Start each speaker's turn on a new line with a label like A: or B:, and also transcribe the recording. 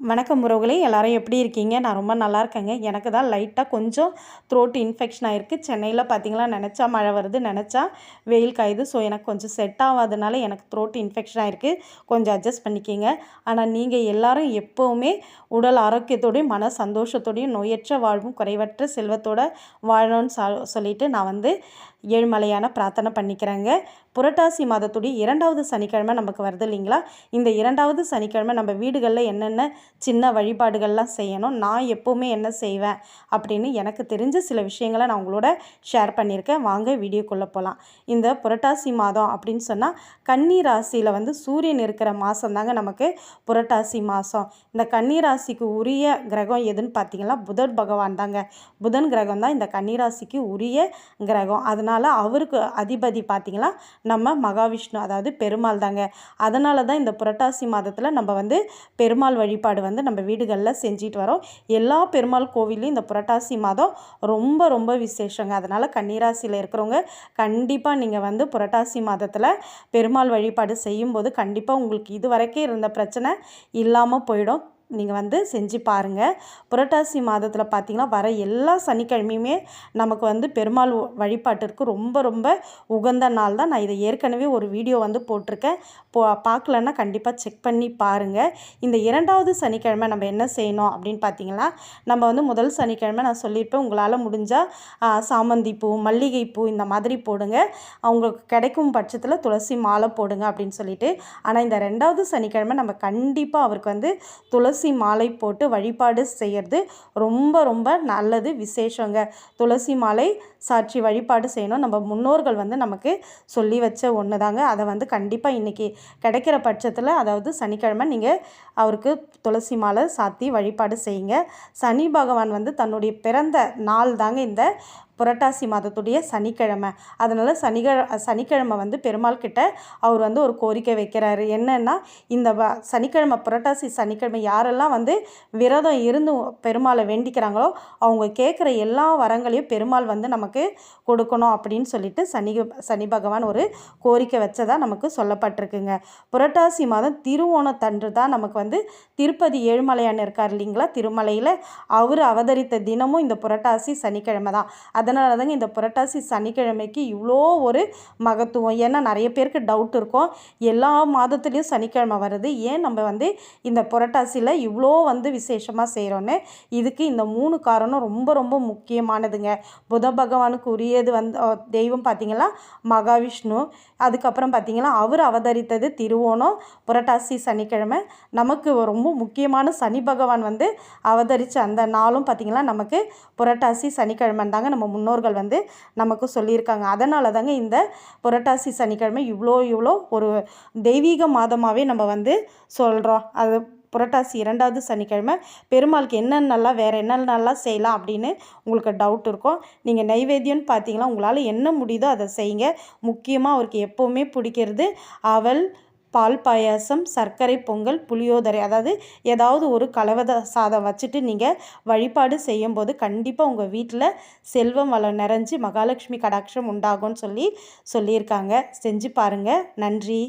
A: வணக்கம் உறவுகளே எல்லாரும் எப்படி இருக்கீங்க? நான் ரொம்ப நல்லா இருக்கேங்க. எனக்கு தான் லைட்டாக கொஞ்சம் த்ரோட் இன்ஃபெக்ஷன் ஆகிருக்கு சென்னையில் பார்த்தீங்களா நினச்சா மழை வருது நினச்சா வெயில் காயுது. ஸோ எனக்கு கொஞ்சம் செட் ஆகாதனால எனக்கு த்ரோட் இன்ஃபெக்ஷன் ஆகிருக்கு கொஞ்சம் அட்ஜஸ்ட் பண்ணிக்கிங்க. ஆனால் நீங்கள் எல்லாரும் எப்போவுமே உடல் ஆரோக்கியத்தோடையும் மன சந்தோஷத்தோடையும் நோயற்ற வாழ்வும் குறைவற்ற செல்வத்தோட வாழணும்னு சொல்லிட்டு நான் வந்து ஏழுமலையான பிரார்த்தனை பண்ணிக்கிறேங்க. புரட்டாசி மாதத்துடைய இரண்டாவது சனிக்கிழமை நமக்கு வருது இல்லைங்களா? இந்த இரண்டாவது சனிக்கிழமை நம்ம வீடுகளில் என்னென்ன சின்ன வழிபாடுகள்லாம் செய்யணும் நான் எப்போவுமே என்ன செய்வேன் அப்படின்னு எனக்கு தெரிஞ்ச சில விஷயங்களை நான் உங்களோட ஷேர் பண்ணியிருக்கேன். வாங்க வீடியோக்குள்ளே போகலாம் இந்த புரட்டாசி மாதம் அப்படின்னு சொன்னால் கன்னி ராசியில் வந்து சூரியன் இருக்கிற மாதம் தாங்க நமக்கு புரட்டாசி மாதம் இந்த கன்னி ராசிக்கு உரிய கிரகம் எதுன்னு பார்த்தீங்கன்னா புதன் பகவான் தாங்க. புதன் கிரகம் தான் இந்த கன்னிராசிக்கு உரிய கிரகம். அதனால் அதனால் அவருக்கு அதிபதி பார்த்திங்கன்னா நம்ம மகாவிஷ்ணு அதாவது பெருமாள் தாங்க. அதனால தான் இந்த புரட்டாசி மாதத்தில் நம்ம வந்து பெருமாள் வழிபாடு வந்து நம்ம வீடுகளில் செஞ்சிட்டு வரோம். எல்லா பெருமாள் கோவிலையும் இந்த புரட்டாசி மாதம் ரொம்ப ரொம்ப விசேஷங்க. அதனால் கன்னிராசியில் இருக்கிறவங்க கண்டிப்பாக நீங்கள் வந்து புரட்டாசி மாதத்தில் பெருமாள் வழிபாடு செய்யும்போது கண்டிப்பாக உங்களுக்கு இது வரைக்கும் இருந்த பிரச்சனை இல்லாமல் போயிடும். நீங்கள் வந்து செஞ்சு பாருங்கள் புரட்டாசி மாதத்தில் பார்த்திங்கன்னா வர எல்லா சனிக்கிழமையுமே நமக்கு வந்து பெருமாள் வழிபாட்டிற்கு ரொம்ப ரொம்ப உகந்த நாள் தான். நான் இதை ஏற்கனவே ஒரு வீடியோ வந்து போட்டிருக்கேன். போ பார்க்கலன்னா கண்டிப்பாக செக் பண்ணி பாருங்கள் இந்த இரண்டாவது சனிக்கிழமை நம்ம என்ன செய்யணும் அப்படின்னு பார்த்தீங்கன்னா நம்ம வந்து முதல் சனிக்கிழமை நான் சொல்லியிருப்பேன். உங்களால் முடிஞ்சால் சாமந்தி பூ மல்லிகை பூ இந்த மாதிரி போடுங்க. அவங்களுக்கு கிடைக்கும் பட்சத்தில் துளசி மாலை போடுங்க அப்படின்னு சொல்லிட்டு. ஆனால் இந்த ரெண்டாவது சனிக்கிழமை நம்ம கண்டிப்பாக அவருக்கு வந்து துளசி துளசி மாலை போட்டு வழிபாடு செய்கிறது ரொம்ப ரொம்ப நல்லது விசேஷங்க. துளசி மாலை சாட்சி வழிபாடு செய்யணும். நம்ம முன்னோர்கள் வந்து நமக்கு சொல்லி வச்ச ஒன்று தாங்க அதை வந்து கண்டிப்பாக இன்றைக்கி கிடைக்கிற பட்சத்தில் அதாவது சனிக்கிழமை நீங்கள் அவருக்கு துளசி மாலை சாத்தி வழிபாடு செய்யுங்க. சனி பகவான் வந்து தன்னுடைய பிறந்த நாள் தாங்க இந்த புரட்டாசி மாதத்துடைய சனிக்கிழமை. அதனால் சனிக்கிழ சனிக்கிழமை வந்து பெருமாள் கிட்ட அவர் வந்து ஒரு கோரிக்கை வைக்கிறாரு. என்னென்னா இந்த வ சனிக்கிழமை புரட்டாசி சனிக்கிழமை யாரெல்லாம் வந்து விரதம் இருந்து பெருமாளை வேண்டிக்கிறாங்களோ அவங்க கேட்குற எல்லா வரங்களையும் பெருமாள் வந்து நமக்கு கொடுக்கணும் அப்படின்னு சொல்லிட்டு சனி சனி பகவான் ஒரு கோரிக்கை வச்சதாக நமக்கு சொல்லப்பட்டிருக்குங்க. புரட்டாசி மாதம் திருவோணத்தன்று தான் நமக்கு வந்து திருப்பதி ஏழுமலையான் இருக்கார் இல்லைங்களா? திருமலையில் அவர் அவதரித்த தினமும் இந்த புரட்டாசி சனிக்கிழமை தான். அதனால தாங்க இந்த புரட்டாசி சனிக்கிழமைக்கு இவ்வளோ ஒரு மகத்துவம். ஏன்னா நிறைய பேருக்கு டவுட் இருக்கும். எல்லா மாதத்துலேயும் சனிக்கிழமை வருது. ஏன் நம்ம வந்து இந்த புரட்டாசியில் இவ்வளோ வந்து விசேஷமாக செய்கிறோன்னு இதுக்கு இந்த மூணு காரணம் ரொம்ப ரொம்ப முக்கியமானதுங்க. புத பகவானுக்கு உரியது வந்து தெய்வம் பார்த்திங்கன்னா மகாவிஷ்ணு. அதுக்கப்புறம் பார்த்திங்கன்னா அவர் அவதரித்தது திருவோணம் புரட்டாசி சனிக்கிழமை. நமக்கு ரொம்ப முக்கியமான சனி பகவான் வந்து அவதரித்த அந்த நாளும் பார்த்திங்கன்னா நமக்கு புரட்டாசி சனிக்கிழமை தாங்க நம்ம முன்னோர்கள் வந்து நமக்கு சொல்லியிருக்காங்க. அதனால தாங்க இந்த புரட்டாசி சனிக்கிழமை இவ்வளோ இவ்வளோ ஒரு தெய்வீக மாதமாகவே நம்ம வந்து சொல்கிறோம் அது புரட்டாசி இரண்டாவது சனிக்கிழமை பெருமாளுக்கு என்னென்னலாம் வேறு என்னென்னலாம் செய்யலாம் அப்படின்னு உங்களுக்கு டவுட் இருக்கும். நீங்கள் நைவேத்தியம்னு பார்த்தீங்கன்னா உங்களால் என்ன முடியுதோ அதை செய்யுங்க. முக்கியமாக அவருக்கு எப்போவுமே பிடிக்கிறது அவள் பால் பாயாசம் சர்க்கரை பொங்கல் புளியோதரை. அதாவது ஏதாவது ஒரு கலவத சாதம் வச்சுட்டு நீங்கள் வழிபாடு செய்யும்போது கண்டிப்பாக உங்கள் வீட்டில் செல்வம் வளம் நிறைஞ்சு மகாலட்சுமி கடாட்சம் உண்டாகும்னு சொல்லி சொல்லியிருக்காங்க. செஞ்சு பாருங்கள் நன்றி.